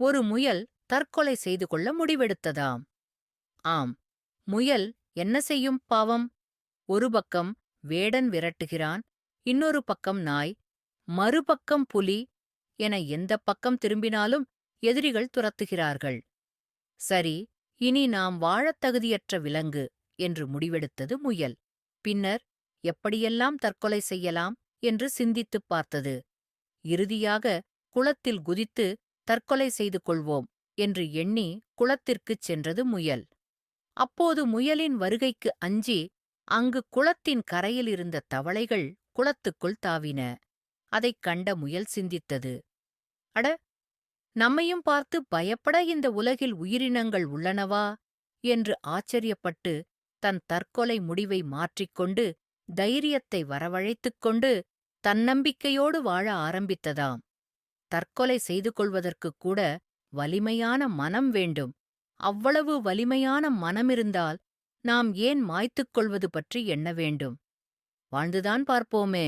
ஒரு முயல் தற்கொலை செய்து கொள்ள முடிவெடுத்ததாம். ஆம் முயல் என்ன செய்யும் பாவம்? ஒரு பக்கம் வேடன் விரட்டுகிறான் இன்னொரு பக்கம் நாய் மறுபக்கம் புலி என எந்தப் பக்கம் திரும்பினாலும் எதிரிகள் துரத்துகிறார்கள். சரி இனி நாம் வாழத் தகுதியற்ற விலங்கு என்று முடிவெடுத்தது முயல். பின்னர் எப்படியெல்லாம் தற்கொலை செய்யலாம் என்று சிந்தித்துப் பார்த்தது. இறுதியாக குளத்தில் குதித்து தற்கொலை செய்து கொள்வோம் என்று எண்ணி குளத்திற்குச் சென்றது முயல். அப்போது முயலின் வருகைக்கு அஞ்சி அங்கு குளத்தின் கரையில் இருந்த தவளைகள் குளத்துக்குள் தாவின. அதைக் கண்ட முயல் சிந்தித்தது. அட நம்மையும் பார்த்து பயப்பட இந்த உலகில் உயிரினங்கள் உள்ளனவா என்று ஆச்சரியப்பட்டு தன் தற்கொலை முடிவை மாற்றிக்கொண்டு தைரியத்தை வரவழைத்துக் கொண்டு தன்னம்பிக்கையோடு வாழ ஆரம்பித்ததாம். தற்கொலை செய்து கொள்வதற்குக் கூட வலிமையான மனம் வேண்டும். அவ்வளவு வலிமையான மனமிருந்தால் நாம் ஏன் மாய்த்துக் கொள்வது பற்றி எண்ண வேண்டும்? வாழ்ந்துதான் பார்ப்போமே.